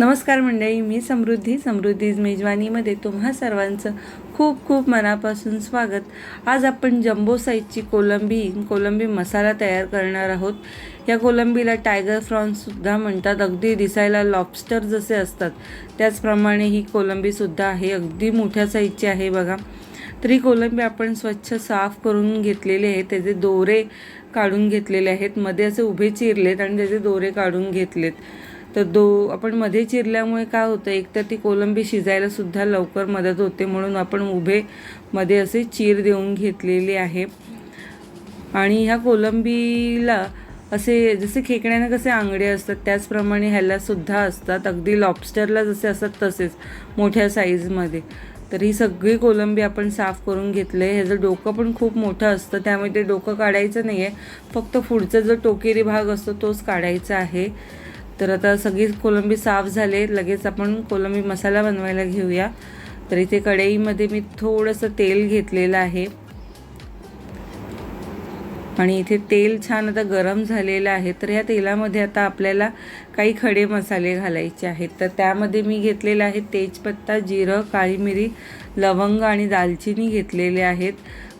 नमस्कार मंडळी मी समृद्धी समृद्धीज मेजवानीमध्ये तुम्हा सर्वांचं खूप खूप मनापासून स्वागत. आज आपण जम्बो साईजची कोलंबी कोलंबी मसाला तयार करणार आहोत. या कोलंबीला टायगर फ्रॉन्ससुद्धा म्हणतात. अगदी दिसायला लॉबस्टर जसे असतात. त्याचप्रमाणे ही कोलंबीसुद्धा आहे. अगदी मोठ्या साईजची आहे बघा. तरी कोलंबी आपण स्वच्छ साफ करून घेतलेली आहे त्याचे दोरे काढून घेतलेले आहेत. मध्ये असे उभे चिरलेत आणि त्याचे दोरे काढून घेतलेत. तर दो आपण मध्ये चिरल्यामुळे काय होतं एक तर ती कोलंबी शिजायला सुद्धा लवकर मदत होते म्हणून आपण उभे मध्ये असे चीर देऊन घेतलेली आहे. आणि ह्या कोलंबीला असे जसे खेकड्यांना कसे आंगडे असतात त्याचप्रमाणे ह्याला सुद्धा असतात. अगदी लॉबस्टरला जसे असतात तसेच मोठ्या साईजमध्ये तर ही सगळी कोलंबी आपण साफ करून घेतलं. आहे ह्याचं डोकं पण खूप मोठं असतं त्यामुळे ते डोकं काढायचं नाही आहे फक्त पुढचा जो टोकेरी भाग असतो तोच काढायचा आहे. तर आता सगळी कोलंबी साफ झाले. लगेच आपण कोलंबी मसाला बनवायला घेऊया. तर इथे कढईमध्ये मी थोडंसं तेल घेतलेलं आहे. आणि इथे तेल छान आता गरम झालेलं आहे. तर ह्या तेलामध्ये आता आपल्याला काही खडे मसाले घालायचे आहेत. तर त्यामध्ये मी घेतलेलं आहे तेजपत्ता जिरं काळी मिरी लवंग आणि दालचिनी घेतलेले आहेत.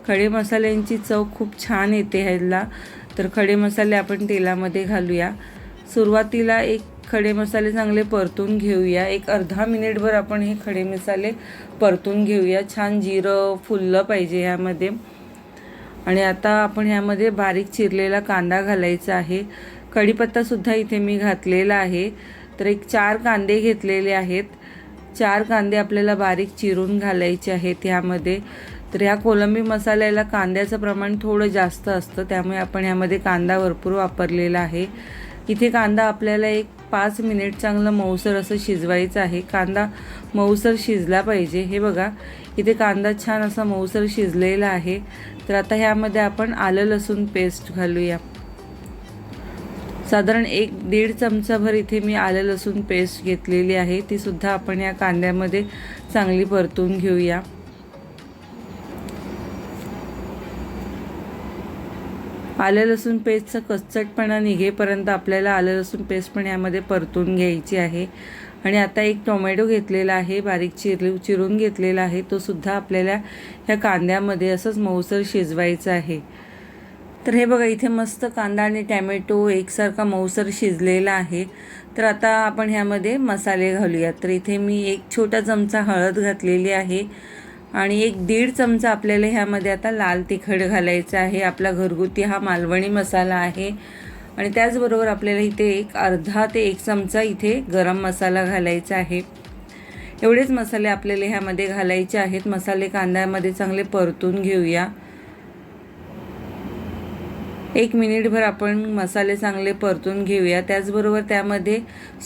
खडे मसाल्यांची चव खूप छान येते ह्याला. तर खडे मसाले आपण तेलामध्ये घालूया. सुरुवातीला एक खडे मसाले चांगले परतून घेऊया. एक अर्धा मिनिटभर आपण हे खडे मसाले परतून घेऊया. छान जिरं फुललं पाहिजे ह्यामध्ये. आणि आता आपण ह्यामध्ये बारीक चिरलेला कांदा घालायचा आहे. कढीपत्तासुद्धा इथे मी घातलेला आहे. तर एक चार कांदे घेतलेले आहेत. चार कांदे आपल्याला बारीक चिरून घालायचे आहेत ह्यामध्ये. तर ह्या कोलंबी मसाल्याला कांद्याचं प्रमाण थोडं जास्त असतं त्यामुळे आपण ह्यामध्ये कांदा भरपूर वापरलेला आहे. इथे कांदा आपल्याला एक पाच मिनिट चांगलं मऊसर असं शिजवायचं आहे. कांदा मऊसर शिजला पाहिजे. हे बघा इथे कांदा छान असा मऊसर शिजलेला आहे. तर आता ह्यामध्ये आपण आलं लसूण पेस्ट घालूया. साधारण एक दीड चमचाभर इथे मी आलं लसूण पेस्ट घेतलेली आहे. ती सुद्धा आपण या कांद्यामध्ये चांगली परतून घेऊया. आलं लसूण पेस्टचा कच्चटपणा निघेपर्यंत आपल्याला आलं लसूण पेस्ट पण यामध्ये परतून घ्यायची आहे. आणि आता एक टोमॅटो घेतलेला आहे बारीक चिर चिरून घेतलेला आहे. तो सुद्धा आपल्याला ह्या कांद्यामध्ये असंच मऊसर शिजवायचं आहे. तर हे बघा इथे मस्त कांदा आणि टॅमॅटो एकसारखा मऊसर शिजलेला आहे. तर आता आपण ह्यामध्ये मसाले घालूयात. तर इथे मी एक छोटा चमचा हळद घातलेली आहे. आणि एक दीड चमचा आपल्याला ह्यामध्ये आता लाल तिखट घालायचं आहे. आपला घरगुती हा मालवणी मसाला आहे. आणि त्याचबरोबर आपल्याला इथे एक अर्धा ते एक चमचा इथे गरम मसाला घालायचा आहे. एवढेच मसाले आपल्याला ह्यामध्ये घालायचे आहेत. मसाले कांद्यामध्ये चांगले परतून घेऊया. एक मिनिटभर आपण मसाले चांगले परतून घेऊया. त्याचबरोबर त्यामध्ये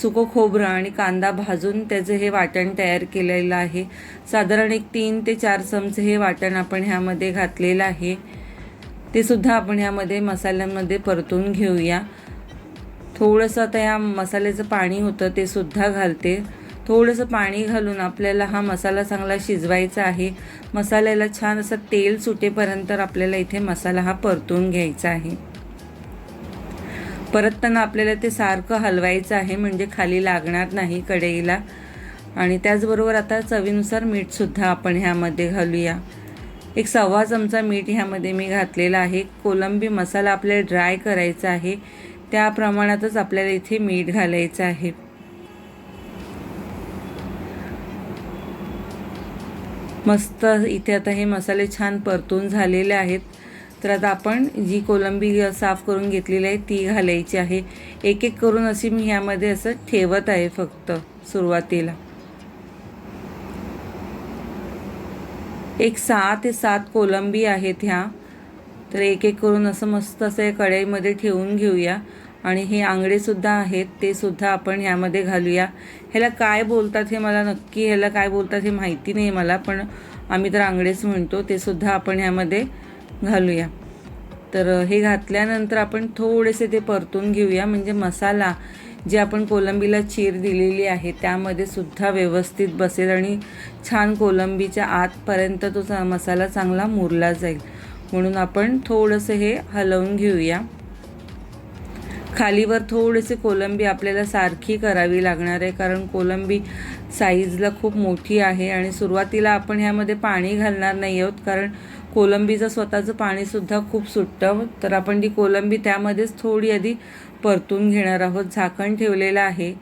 सुकं खोबरं आणि कांदा भाजून त्याचं हे वाटण तयार केलेलं आहे. साधारण एक तीन ते चार चमचे हे वाटण आपण ह्यामध्ये घातलेलं आहे. ते सुद्धा आपण ह्यामध्ये मसाल्यांमध्ये परतून घेऊया. थोडंसं आता ह्या मसाल्याचं पाणी होतं ते सुद्धा घालते. थोडंसं पाणी घालून आपल्याला हा मसाला चांगला शिजवायचा आहे. मसाल्याला छान असं तेल सुटेपर्यंत आपल्याला इथे मसाला हा परतून घ्यायचा आहे. परतताना आपल्याला ते सारखं हलवायचं आहे म्हणजे खाली लागणार नाही कढईला. आणि त्याचबरोबर आता चवीनुसार मीठसुद्धा आपण ह्यामध्ये घालूया. एक सव्वा चमचा मीठ ह्यामध्ये मी घातलेला आहे. कोलंबी मसाला आपल्याला ड्राय करायचा आहे. त्या प्रमाणातच आपल्याला इथे मीठ घालायचं आहे. मस्त इथे आता हे मसाले छान परतून झालेले आहेत. तर आता आपण जी कोलंबी साफ करून घेतलेली आहे ती घालायची आहे. एक एक करून अशी मी ह्यामध्ये असं ठेवत आहे फक्त सुरुवातीला. एक सहा ते सात कोलंबी आहेत ह्या. तर एक एक करून असं मस्त असं कढईमध्ये ठेवून घेऊया. आणि हे आंगडेसुद्धा आहेत ते सुद्धा आपण ह्यामध्ये घालूया. ह्याला काय बोलतात हे मला नक्की ह्याला काय बोलतात हे माहिती नाही मला पण आम्ही तर आंगडेच म्हणतो ते सुद्धा आपण ह्यामध्ये घालूया. तर हे घातल्यानंतर आपण थोडेसे ते परतून घेऊया म्हणजे मसाला जे आपण कोलंबीला चीर दिलेली आहे त्यामध्ये सुद्धा व्यवस्थित बसेल आणि छान कोलंबीच्या आतपर्यंत तो मसाला चांगला मुरला जाईल. म्हणून आपण थोडंसं हे हलवून घेऊया. खालीवर थोडेसे कोलंबी आपल्याला सारखी करावी लागणार आहे कारण कोलंबी साईजला खूप मोठी आहे आणि सुरुवातीला आपण ह्यामध्ये पाणी घालणार नाही आहोत कारण कोलंबीचं स्वतःचं पाणीसुद्धा खूप सुटतं. तर आपण ती कोलंबी त्यामध्येच थोडी आधी परतून घेणार आहोत. झाकण ठेवलेलं आहे.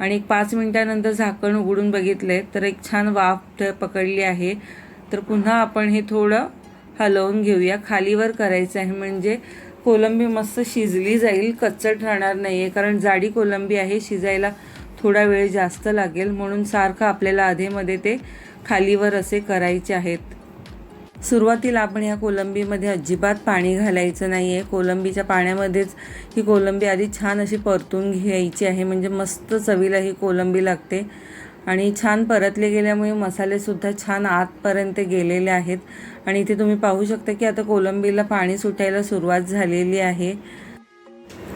आणि एक पाच मिनटानंतर झाकण उघडून बघितले तर एक छान वाफ पकडली आहे. तर पुन्हा आपण हे थोडं हलवून घेऊया. खालीवर करायचं आहे म्हणजे कोलंबी मस्त शिजली जाईल कच्चट राहणार नाही आहे कारण जाडी कोलंबी आहे शिजायला थोडा वेळ जास्त लागेल. म्हणून सारखं आपल्याला आधेमध्ये ते खालीवर असे करायचे आहेत. सुरुवातीला आपण ह्या कोलंबीमध्ये अजिबात पाणी घालायचं नाही आहे कोलंबीच्या पाण्यामध्येच ही कोलंबी आधी छान अशी परतून घ्यायची आहे. म्हणजे मस्त चवीला ही कोलंबी लागते. आणि छान परतले गेल्यामुळे मसालेसुद्धा छान आतपर्यंत गेलेले आहेत. आणि इथे तुम्ही पाहू शकता की आता कोलंबीला पाणी सुटायला सुरुवात झालेली आहे.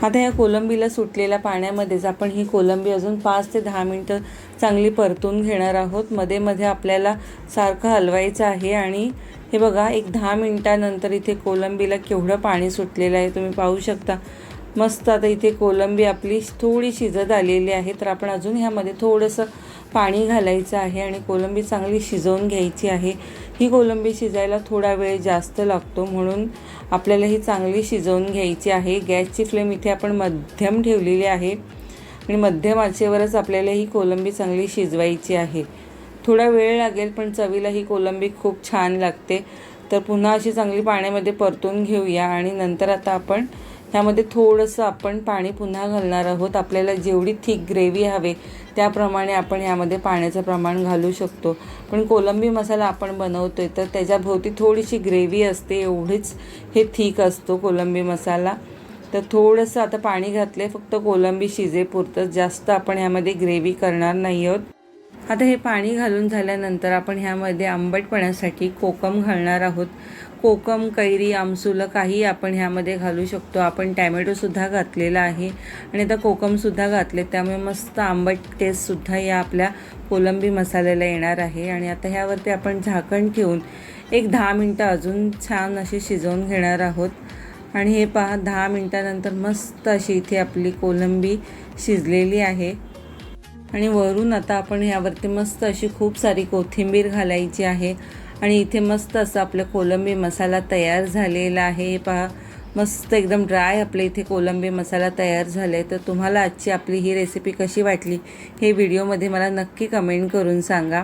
आता या कोलंबीला सुटलेल्या पाण्यामध्येच आपण ही कोलंबी अजून पाच ते दहा मिनटं चांगली परतून घेणार आहोत. मध्ये मध्ये आपल्याला सारखं हलवायचं आहे आणि हे बघा एक दहा मिनटानंतर इथे कोलंबीला केवढं पाणी सुटलेलं आहे तुम्ही पाहू शकता. मस्त आता इथे कोलंबी आपली थोडी शिजत आलेली आहे. तर आपण अजून ह्यामध्ये थोडंसं पाणी घालायचं आहे आणि कोलंबी चांगली शिजवून घ्यायची आहे. ही कोलंबी शिजायला थोडा वेळ जास्त लागतो म्हणून आपल्याला ही चांगली शिजवून घ्यायची आहे. गॅसची फ्लेम इथे आपण मध्यम ठेवलेली आहे आणि मध्यम आचेवरच आपल्याला ही कोलंबी चांगली शिजवायची आहे. थोडा वेळ लागेल पण चवीला ही कोलंबी खूप छान लागते. तर पुन्हा अशी चांगली पाण्यामध्ये परतून घेऊया आणि नंतर आता आपण ह्यामध्ये थोडंसं आपण पाणी पुन्हा घालणार आहोत. आपल्याला जेवढी थिक ग्रेव्ही हवे त्याप्रमाणे आपण यामध्ये पाण्याचं प्रमाण घालू शकतो. पण कोलंबी मसाला आपण बनवतो आहे तर त्याच्याभोवती थोडीशी ग्रेव्ही असते एवढीच हे थीक असतो कोलंबी मसाला. तर थोडंसं आता पाणी घातलं आहे फक्त कोलंबी शिजेपुरतं जास्त आपण ह्यामध्ये ग्रेव्ही करणार नाही आहोत. आता हे पाणी घालून झाल्यानंतर आपण ह्यामध्ये आंबटपणासाठी कोकम घालणार आहोत. कोकम कैरी आमसुलं काही आपण ह्यामध्ये घालू शकतो. आपण टॅमॅटोसुद्धा घातलेला आहे आणि आता कोकमसुद्धा घातले त्यामुळे मस्त आंबट टेस्टसुद्धा या आपल्या कोलंबी मसाल्याला येणार आहे. आणि आता ह्यावरती आपण झाकण ठेवून एक दहा मिनटं अजून छान अशी शिजवून घेणार आहोत. आणि हे पहा दहा मिनटानंतर मस्त अशी इथे आपली कोलंबी शिजलेली आहे. आणि वरून आता आपण ह्यावरती मस्त अशी खूप सारी कोथिंबीर घालायची आहे. आणि इथे मस्त असं आपलं कोलंबी मसाला तयार झालेला आहे. हे पहा मस्त एकदम ड्राय आपल्या इथे कोलंबी मसाला तयार झाला आहे तर तुम्हाला आजची आपली ही रेसिपी कशी वाटली हे व्हिडिओमध्ये मला नक्की कमेंट करून सांगा.